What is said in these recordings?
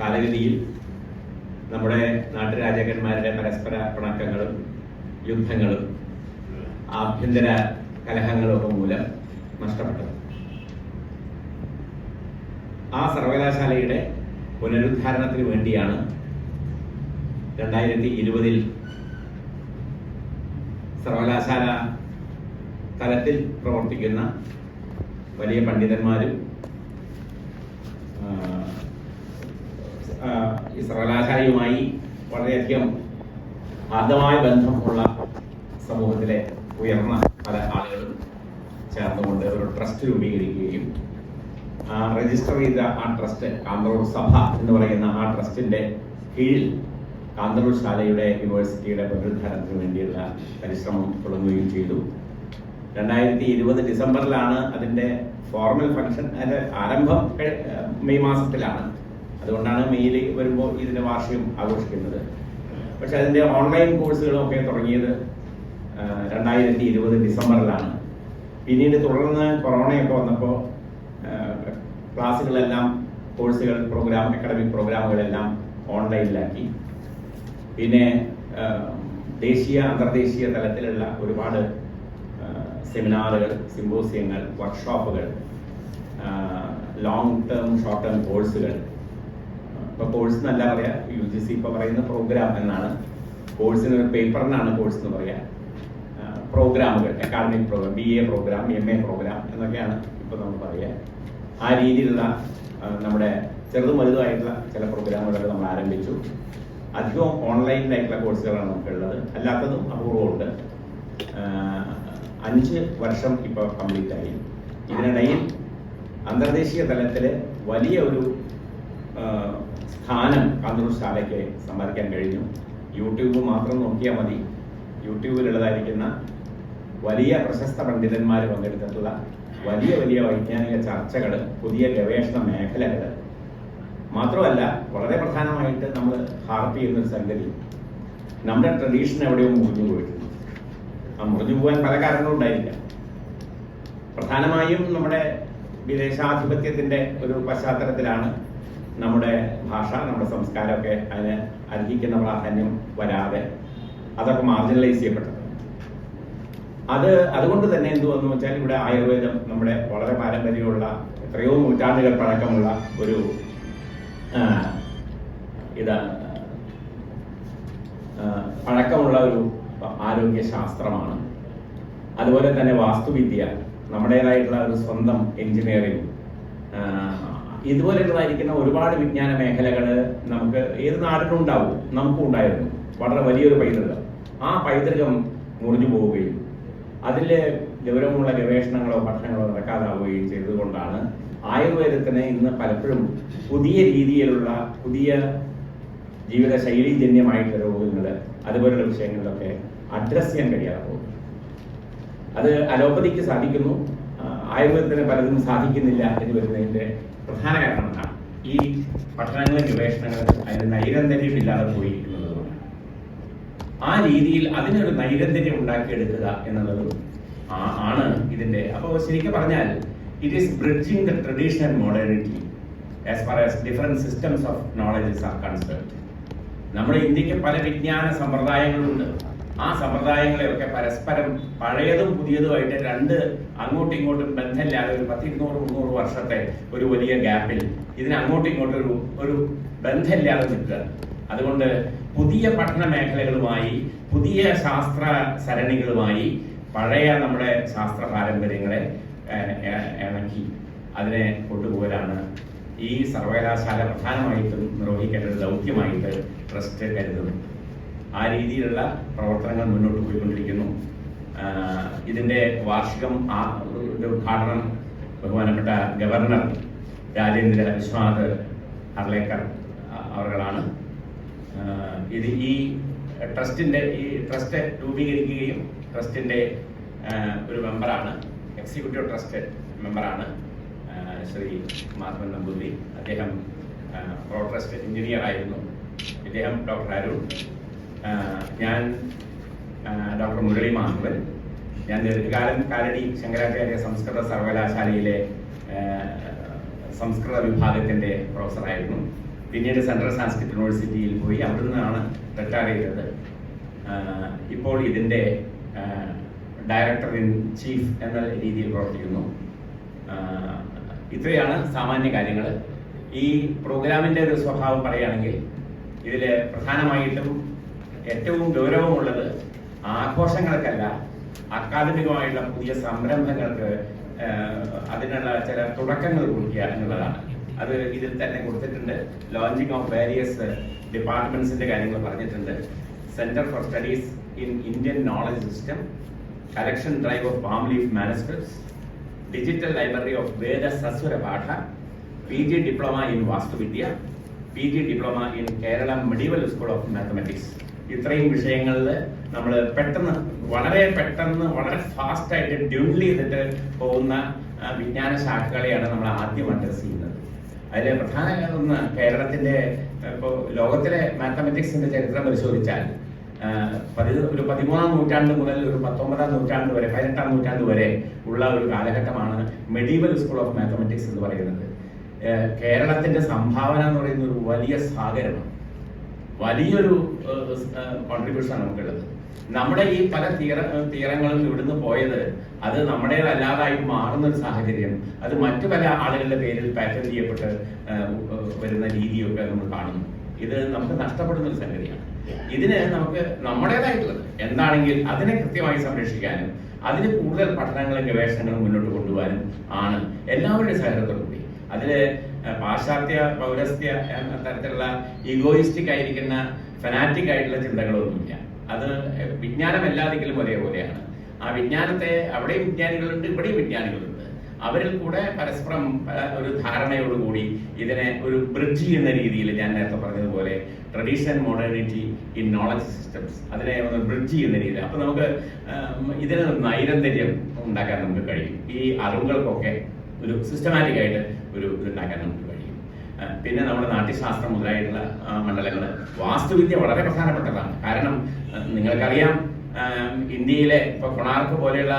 കാലഗതിയിൽ നമ്മുടെ നാട്ടുരാജാക്കന്മാരുടെ പരസ്പര പിണക്കങ്ങളും യുദ്ധങ്ങളും ആഭ്യന്തര കലഹങ്ങളും ഒക്കെ മൂലം നഷ്ടപ്പെട്ടത്. ആ സർവകലാശാലയുടെ പുനരുദ്ധാരണത്തിന് വേണ്ടിയാണ് രണ്ടായിരത്തി ഇരുപതിൽ സർവകലാശാല തലത്തിൽ പ്രവർത്തിക്കുന്ന വലിയ പണ്ഡിതന്മാരും ആ, സർവകലാശാലയുമായി വളരെയധികം ആദ്യമായ ബന്ധമുള്ള സമൂഹത്തിലെ ഉയർന്ന പല ആളുകളും ചേർന്നുകൊണ്ട് ഒരു ട്രസ്റ്റ് രൂപീകരിക്കുകയും രജിസ്റ്റർ ചെയ്ത ആ ട്രസ്റ്റ് കാന്തറൂർ സഭ എന്ന് പറയുന്ന ആ ട്രസ്റ്റിന്റെ കീഴിൽ കാന്തളൂർ ശാലയുടെ യൂണിവേഴ്സിറ്റിയുടെ പുനരുദ്ധാരണത്തിന് വേണ്ടിയുള്ള പരിശ്രമം തുടങ്ങുകയും ചെയ്തു. രണ്ടായിരത്തി ഇരുപത് ഡിസംബറിലാണ് അതിന്റെ ഫോർമൽ ഫംഗ്ഷൻ അതിന്റെ ആരംഭം മെയ് മാസത്തിലാണ് അതുകൊണ്ടാണ് മെയ്യിലേക്ക് വരുമ്പോൾ ഇതിന്റെ വാർഷികം ആഘോഷിക്കുന്നത്. പക്ഷെ അതിന്റെ ഓൺലൈൻ കോഴ്സുകളും ഒക്കെ തുടങ്ങിയത് രണ്ടായിരത്തി ഇരുപത് ഡിസംബറിലാണ്. പിന്നീട് തുടർന്ന് കൊറോണയൊക്കെ വന്നപ്പോൾ ക്ലാസ്സുകളെല്ലാം കോഴ്സുകൾ പ്രോഗ്രാം അക്കാഡമിക് പ്രോഗ്രാമുകളെല്ലാം ഓൺലൈനിലാക്കി പിന്നെ ദേശീയ അന്തർദേശീയ തലത്തിലുള്ള ഒരുപാട് സെമിനാറുകൾ സിമ്പോസിയങ്ങൾ വർക്ക്ഷോപ്പുകൾ ലോങ് ടേം ഷോർട്ട് ടേം കോഴ്സുകൾ ഇപ്പൊ കോഴ്സ് എന്നല്ല പറയാ യു ജി സി ഇപ്പൊ പറയുന്ന പ്രോഗ്രാം എന്നാണ്. കോഴ്സിന് പേപ്പറിനാണ് കോഴ്സ് എന്ന് പറയാ. പ്രോഗ്രാമുകൾ academic programme B A programme M A programme എന്നൊക്കെയാണ് ഇപ്പൊ നമ്മൾ പറയുക ആ രീതിയിലുള്ള നമ്മുടെ ചെറുതും വലുതുമായിട്ടുള്ള ചില പ്രോഗ്രാമുകളൊക്കെ നമ്മൾ ആരംഭിച്ചു. അധികവും ഓൺലൈനിലായിട്ടുള്ള കോഴ്സുകളാണ് നമുക്കുള്ളത്. അല്ലാത്തതും അപൂർവമുണ്ട് അഞ്ച് വർഷം ഇപ്പോൾ കംപ്ലീറ്റ് ആയി. ഇതിനിടയിൽ അന്തർദേശീയ തലത്തിൽ വലിയ ഒരു സ്ഥാനം കാന്തൂർ ശാലയ്ക്ക് സമ്പാദിക്കാൻ കഴിഞ്ഞു. യൂട്യൂബ് മാത്രം നോക്കിയാൽ മതി. യൂട്യൂബിലുള്ളതായിരിക്കുന്ന വലിയ പ്രശസ്ത പണ്ഡിതന്മാർ പങ്കെടുത്തിട്ടുള്ള വലിയ വലിയ വൈജ്ഞാനിക ചർച്ചകൾ പുതിയ ഗവേഷണ മേഖലകൾ മാത്രമല്ല വളരെ പ്രധാനമായിട്ട് നമ്മൾ ഹാർപ്പ് ചെയ്യുന്ന ഒരു സംഗതി. നമ്മുടെ ട്രഡീഷൻ എവിടെയോ മുറിഞ്ഞു പോയിട്ടുണ്ട്. ആ മുറിഞ്ഞു പോകാൻ പല കാരണങ്ങളും ഉണ്ടായിരിക്കാം. പ്രധാനമായും നമ്മുടെ വിദേശാധിപത്യത്തിന്റെ ഒരു പശ്ചാത്തലത്തിലാണ് നമ്മുടെ ഭാഷ നമ്മുടെ സംസ്കാരമൊക്കെ അതിന് അർഹിക്കുന്ന പ്രാധാന്യം വരാതെ അതൊക്കെ മാർജിനലൈസ് ചെയ്യപ്പെട്ടത്. അത് അതുകൊണ്ട് തന്നെ എന്ത് വന്നു വെച്ചാൽ ഇവിടെ ആയുർവേദം നമ്മുടെ വളരെ പാരമ്പര്യമുള്ള എത്രയോ നൂറ്റാണ്ടുകൾ പഴക്കമുള്ള ഒരു ഇതാണ്. പഴക്കമുള്ള ഒരു ആരോഗ്യ ശാസ്ത്രമാണ് അതുപോലെ തന്നെ വാസ്തുവിദ്യ നമ്മുടേതായിട്ടുള്ള ഒരു സ്വന്തം എഞ്ചിനീയറിംഗ് ഇതുപോലെയുള്ളതായിരിക്കുന്ന ഒരുപാട് വിജ്ഞാന മേഖലകൾ നമുക്ക് ഏത് നാടിനും ഉണ്ടാവും നമുക്കും ഉണ്ടായിരുന്നു. വളരെ വലിയൊരു പൈതൃകം. ആ പൈതൃകം മുറിഞ്ഞു പോവുകയും അതിൽ ഗൗരവമുള്ള ഗവേഷണങ്ങളോ പഠനങ്ങളോ നടക്കാതാവുകയും ചെയ്തതുകൊണ്ടാണ് ആയുർവേദത്തിന് ഇന്ന് പലപ്പോഴും പുതിയ രീതിയിലുള്ള പുതിയ ജീവിത ശൈലീജന്യമായിട്ടുള്ള രോഗങ്ങൾ അതുപോലുള്ള വിഷയങ്ങളിലൊക്കെ അഡ്രസ് ചെയ്യാൻ കഴിയാതെ പോകും അത് അലോപ്പതിക്ക് സാധിക്കുന്നു. ആയുർവേദത്തിന് പലതും സാധിക്കുന്നില്ല എന്ന് വരുന്നതിന്റെ പ്രധാന കാരണം എന്താണ്? ഈ പഠനങ്ങളും ഗവേഷണങ്ങളും അതിന് നൈരന്തര്യം ഇല്ലാതെ പോയിരിക്കുന്നത് കൊണ്ടാണ്. ആ രീതിയിൽ അതിനൊരു നൈരന്തര്യം ഉണ്ടാക്കിയെടുക്കുക എന്നുള്ളത് ആ- ആണ് ഇതിന്റെ. അപ്പോൾ ശരിക്കും പറഞ്ഞാൽ it is bridging the traditional modernity as far as different systems of knowledges are concerned നമ്മുടെ ഇന്ത്യയ്ക്ക് പല വിജ്ഞാന സമ്പ്രദായങ്ങളുണ്ട്. ആ സമ്പ്രദായങ്ങളെയൊക്കെ പരസ്പരം പഴയതും പുതിയതുമായിട്ട് രണ്ട് അങ്ങോട്ടും ഇങ്ങോട്ടും ബന്ധമില്ലാതെ ഒരു പത്തിരുന്നൂറ് മുന്നൂറ് വർഷത്തെ ഒരു വലിയ ഗ്യാപ്പിൽ ഇതിന് അങ്ങോട്ടും ഇങ്ങോട്ടും ഒരു ഒരു ബന്ധമില്ലാതെ നിൽക്കുക. അതുകൊണ്ട് പുതിയ പഠന മേഖലകളുമായി പുതിയ ശാസ്ത്ര സരണികളുമായി പഴയ നമ്മുടെ ശാസ്ത്ര പാരമ്പര്യങ്ങളെ ഇണക്കി അതിനെ കൊണ്ടുപോകലാണ് ഈ സർവകലാശാല പ്രധാനമായിട്ടും നിർവഹിക്കേണ്ട ഒരു ദൗത്യമായിട്ട് ട്രസ്റ്റ് കരുതുന്നു. ആ രീതിയിലുള്ള പ്രവർത്തനങ്ങൾ മുന്നോട്ട് പോയിക്കൊണ്ടിരിക്കുന്നു. ഇതിന്റെ വാർഷികം ആ ഉദ്ഘാടനം ബഹുമാനപ്പെട്ട ഗവർണർ രാജേന്ദ്ര വിശ്വനാഥ് അർലേക്കർ അവർകളാണ് ഇത് ഈ ട്രസ്റ്റിന്റെ ഈ ട്രസ്റ്റ് രൂപീകരിക്കുകയും ട്രസ്റ്റിന്റെ ഒരു മെമ്പറാണ് എക്സിക്യൂട്ടീവ് ട്രസ്റ്റ് മെമ്പറാണ് ശ്രീ മാധവൻ നമ്പൂതിരി. അദ്ദേഹം പ്രോ ട്രസ്റ്റ് എഞ്ചിനീയർ ആയിരുന്നു ഇദ്ദേഹം ഡോക്ടർ അരുൺ ഞാൻ ഡോക്ടർ മുരളി മാധവൻ. ഞാൻ ദീർഘകാലം കാലടി ശങ്കരാചാര്യ സംസ്കൃത സർവകലാശാലയിലെ സംസ്കൃത വിഭാഗത്തിന്റെ പ്രൊഫസറായിരുന്നു പിന്നീട് സെൻട്രൽ സാൻസ്ക്രിറ്റ് യൂണിവേഴ്സിറ്റിയിൽ പോയി അവിടെ നിന്നാണ് റിട്ടയർ ചെയ്തത് ഇപ്പോൾ ഇതിന്റെ ഡയറക്ടർ ഇൻ ചീഫ് എന്ന രീതിയിൽ പ്രവർത്തിക്കുന്നു. ഇത്രയാണ് സാമാന്യ കാര്യങ്ങൾ. ഈ പ്രോഗ്രാമിന്റെ ഒരു സ്വഭാവം പറയുകയാണെങ്കിൽ ഇതിൽ പ്രധാനമായിട്ടും ഏറ്റവും ഗൗരവമുള്ളത് ആഘോഷങ്ങൾക്കല്ല അക്കാദമികമായുള്ള പുതിയ സംരംഭങ്ങൾക്ക് അതിനുള്ള ചില തുടക്കങ്ങൾ കുറിക്കുക എന്നുള്ളതാണ്. അത് ഇതിൽ തന്നെ കൊടുത്തിട്ടുണ്ട്. ലോഞ്ചിങ് ഓഫ് വേരിയസ് ഡിപ്പാർട്ട്മെന്റ്സിന്റെ കാര്യങ്ങൾ പറഞ്ഞിട്ടുണ്ട്. Centre for studies in Indian knowledge system collection drive of palm leaf manuscripts digital library of Veda സസ്വര പാഠ പി ജി ഡിപ്ലോമ ഇൻ വാസ്തുവിദ്യ P G diploma in Kerala medieval school of mathematics ഇത്രയും വിഷയങ്ങളിൽ നമ്മൾ പെട്ടെന്ന് വളരെ പെട്ടെന്ന് വളരെ ഫാസ്റ്റ് ആയിട്ട് ഡ്യൂൺലി ചെയ്തിട്ട് പോകുന്ന വിജ്ഞാന ശാഖകളെയാണ് നമ്മൾ ആദ്യം അഡ്രസ് ചെയ്യുന്നത്. അതിൽ പ്രധാന ഒന്ന് കേരളത്തിന്റെ ഇപ്പോൾ ലോകത്തിലെ മാത്തമെറ്റിക്സിന്റെ ചരിത്രം പരിശോധിച്ചാൽ പതി ഒരു പതിമൂന്നാം നൂറ്റാണ്ട് മുതൽ ഒരു പത്തൊമ്പതാം നൂറ്റാണ്ട് വരെ പതിനെട്ടാം നൂറ്റാണ്ട് വരെ ഉള്ള ഒരു കാലഘട്ടമാണ് മെഡീവൽ സ്കൂൾ ഓഫ് മാത്തമെറ്റിക്സ് എന്ന് പറയുന്നത്. കേരളത്തിന്റെ സംഭാവന എന്ന് പറയുന്ന ഒരു വലിയ സാഗരമാണ്. വലിയൊരു കോൺട്രിബ്യൂഷൻ നമുക്കുള്ളത്. നമ്മുടെ ഈ പല തീര തീരങ്ങളും ഇവിടുന്ന് പോയത് അത് നമ്മുടേതല്ലാതായി മാറുന്ന ഒരു സാഹചര്യം. അത് മറ്റു പല ആളുകളുടെ പേരിൽ പാറ്റേൺ ചെയ്യപ്പെട്ട് വരുന്ന രീതിയൊക്കെ നമ്മൾ കാണുന്നു. ഇത് നമുക്ക് നഷ്ടപ്പെടുന്ന ഒരു സംഗതിയാണ്. ഇതിന് നമുക്ക് നമ്മുടേതായിട്ടുള്ളത്. എന്താണെങ്കിൽ അതിനെ കൃത്യമായി സംരക്ഷിക്കാനും അതിന് കൂടുതൽ പഠനങ്ങളും ഗവേഷണങ്ങളും മുന്നോട്ട് കൊണ്ടുപോകാനും ആണ് എല്ലാവരുടെയും സഹകരണത്തോടു കൂടി അതിൽ ഏഹ്, പാശ്ചാത്യ പൗരസ്ത്യ എന്ന തരത്തിലുള്ള ഈഗോയിസ്റ്റിക് ആയിരിക്കുന്ന ഫനാറ്റിക് ആയിട്ടുള്ള ചിന്തകളൊന്നുമില്ല. അത് വിജ്ഞാനം എല്ലാതെങ്കിലും ഒരേപോലെയാണ്. ആ വിജ്ഞാനത്തെ അവിടെയും വിജ്ഞാനികളുണ്ട് ഇവിടെയും വിജ്ഞാനികളുണ്ട്. അവരിൽ കൂടെ പരസ്പരം ഒരു ധാരണയോടുകൂടി ഇതിനെ ഒരു ബ്രിഡ്ജ് ചെയ്യുന്ന രീതിയിൽ ഞാൻ നേരത്തെ പറഞ്ഞതുപോലെ tradition modernity in knowledge systems അതിനെ ഒന്ന് ബ്രിഡ്ജ് ചെയ്യുന്ന രീതിയിൽ. അപ്പൊ നമുക്ക് ഇതിന് നൈരന്തര്യം ഉണ്ടാക്കാൻ നമുക്ക് കഴിയും. ഈ അറിവുകൾക്കൊക്കെ ഒരു സിസ്റ്റമാറ്റിക് ആയിട്ട് ഒരു ഇതുണ്ടാക്കാൻ നമുക്ക് കഴിയും. പിന്നെ നമ്മുടെ നാട്യശാസ്ത്രം മുതലായിട്ടുള്ള മണ്ഡലങ്ങൾ വാസ്തുവിദ്യ വളരെ പ്രധാനപ്പെട്ടതാണ്. കാരണം നിങ്ങൾക്കറിയാം ഇന്ത്യയിലെ ഇപ്പൊ കൊണാർക്ക് പോലെയുള്ള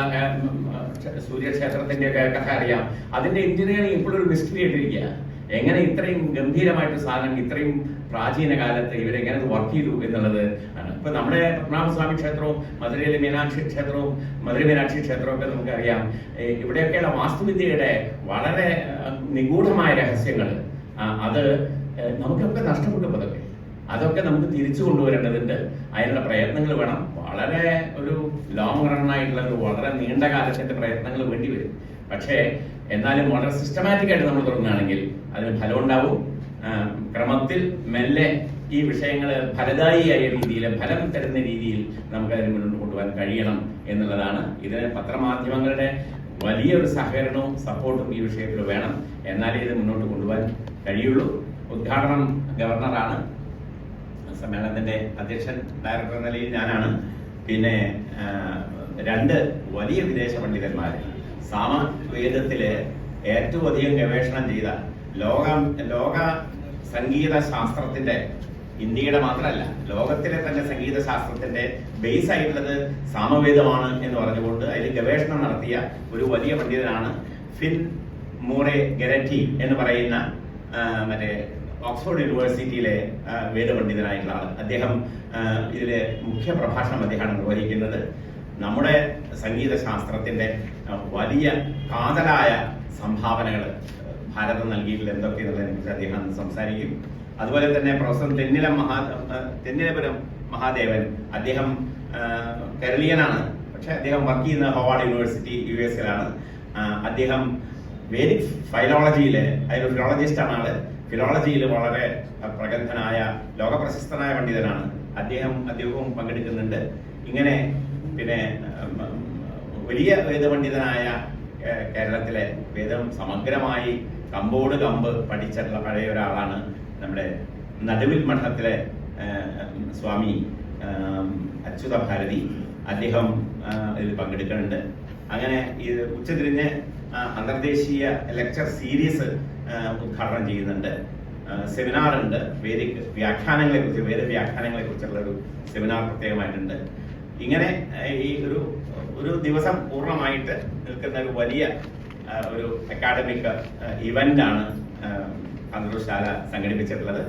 സൂര്യക്ഷേത്രത്തിന്റെ ഒക്കെ കഥ അറിയാം. അതിന്റെ എഞ്ചിനീയറിംഗ് ഇപ്പോഴും ഒരു മിസ്റ്ററി ആയിട്ടിരിക്കുക എങ്ങനെ ഇത്രയും ഗംഭീരമായിട്ട് സാധനം ഇത്രയും പ്രാചീന കാലത്ത് ഇവരെങ്ങനെ വർക്ക് ചെയ്തു എന്നുള്ളത് ആണ്. ഇപ്പൊ നമ്മുടെ പത്മനാഭസ്വാമി ക്ഷേത്രവും മധുരയിലെ മീനാക്ഷി ക്ഷേത്രവും മധുര മീനാക്ഷി ക്ഷേത്രവും ഒക്കെ നമുക്കറിയാം ഇവിടെയൊക്കെയുള്ള വാസ്തുവിദ്യയുടെ വളരെ നിഗൂഢമായ രഹസ്യങ്ങൾ അത് നമുക്കൊക്കെ നഷ്ടപ്പെട്ടു പോയി അതൊക്കെ നമുക്ക് തിരിച്ചു കൊണ്ടുവരേണ്ടതുണ്ട്. അതിനുള്ള പ്രയത്നങ്ങൾ വേണം. വളരെ ഒരു ലോങ് റൺ ഒരു വളരെ നീണ്ട കാലത്തിന്റെ പ്രയത്നങ്ങൾ വേണ്ടി വരും. പക്ഷേ എന്നാലും വളരെ സിസ്റ്റമാറ്റിക് ആയിട്ട് നമ്മൾ തുടങ്ങുകയാണെങ്കിൽ അതിന് ഫലം ഉണ്ടാവും. ക്രമത്തിൽ മെല്ലെ ഈ വിഷയങ്ങൾ ഫലദായിയായ രീതിയിൽ ഫലം തരുന്ന രീതിയിൽ നമുക്ക് അതിന് മുന്നോട്ട് കൊണ്ടുപോകാൻ കഴിയണം എന്നുള്ളതാണ്. ഇതിന് പത്രമാധ്യമങ്ങളുടെ വലിയൊരു സഹകരണവും സപ്പോർട്ടും ഈ വിഷയത്തിൽ വേണം. എന്നാലേ ഇത് മുന്നോട്ട് കൊണ്ടുപോകാൻ കഴിയുള്ളൂ. ഉദ്ഘാടനം ഗവർണറാണ് സമ്മേളനത്തിന്റെ അധ്യക്ഷൻ ഡയറക്ടർ എന്ന നിലയിൽ ഞാനാണ്. പിന്നെ രണ്ട് വലിയ വിദേശ പണ്ഡിതന്മാർ സാമവേദത്തിൽ ഏറ്റവും അധികം ഗവേഷണം ചെയ്ത ലോക ലോക സംഗീത ശാസ്ത്രത്തിന്റെ ഇന്ത്യയുടെ മാത്രമല്ല ലോകത്തിലെ തന്നെ സംഗീത ശാസ്ത്രത്തിന്റെ ബേസ് ആയിട്ടുള്ളത് സാമവേദമാണ് എന്ന് പറഞ്ഞുകൊണ്ട് അതിൽ ഗവേഷണം നടത്തിയ ഒരു വലിയ പണ്ഡിതനാണ് ഫിൻ മൂറെ ഗെരറ്റി എന്ന് പറയുന്ന മറ്റേ ഓക്സ്ഫോർഡ് യൂണിവേഴ്സിറ്റിയിലെ വേദപണ്ഡിതനായിട്ടുള്ള ആൾ അദ്ദേഹം ഇതിലെ മുഖ്യ പ്രഭാഷണം അദ്ദേഹമാണ് നിർവഹിക്കുന്നത് നമ്മുടെ സംഗീത ശാസ്ത്രത്തിന്റെ വലിയ കാതലായ സംഭാവനകൾ ഭാരതം നൽകിയിട്ടുള്ള എന്തൊക്കെയെന്നുള്ളതിനെ കുറിച്ച് അദ്ദേഹം സംസാരിക്കും. അതുപോലെ തന്നെ പ്രൊഫസർ തെന്നിലം മഹാ തെന്നിലപുരം മഹാദേവൻ അദ്ദേഹം കേരളീയനാണ്. പക്ഷെ അദ്ദേഹം വർക്ക് ചെയ്യുന്ന ഹോവാർഡ് യൂണിവേഴ്സിറ്റി യു എസിലാണ് അദ്ദേഹം വേദിക് ഫൈലോളജിയിലെ അതിൽ ഫിലോളജിസ്റ്റ് ആണ് ആൾ. ഫിലോളജിയിൽ വളരെ പ്രഗത്ഭനായ ലോകപ്രശസ്തനായ പണ്ഡിതനാണ്. അദ്ദേഹം അദ്ദേഹവും പങ്കെടുക്കുന്നുണ്ട്. ഇങ്ങനെ പിന്നെ വലിയ വേദപണ്ഡിതനായ കേരളത്തിലെ വേദം സമഗ്രമായി കമ്പോട് കമ്പ് പഠിച്ചിട്ടുള്ള പഴയ ഒരാളാണ് നമ്മുടെ നടുവിൽ മഠത്തിലെ സ്വാമി അച്യുത ഭാരതി. അദ്ദേഹം ഇതിൽ പങ്കെടുക്കുന്നുണ്ട്. അങ്ങനെ ഇത് ഉച്ചതിരിഞ്ഞ് അന്തർദേശീയ ലെക്ചർ സീരീസ് ഉദ്ഘാടനം ചെയ്യുന്നുണ്ട്. സെമിനാർ ഉണ്ട്. വേദിക് വ്യാഖ്യാനങ്ങളെ കുറിച്ച് വേദ വ്യാഖ്യാനങ്ങളെ കുറിച്ചുള്ള ഒരു സെമിനാർ പ്രത്യേകമായിട്ടുണ്ട്. ഇങ്ങനെ ഈ ഒരു ഒരു ദിവസം പൂർണമായിട്ട് നിൽക്കുന്ന ഒരു വലിയ ഒരു അക്കാഡമിക് ഇവന്റ് ആണ് അന്തർശാല സംഘടിപ്പിച്ചിട്ടുള്ളത്.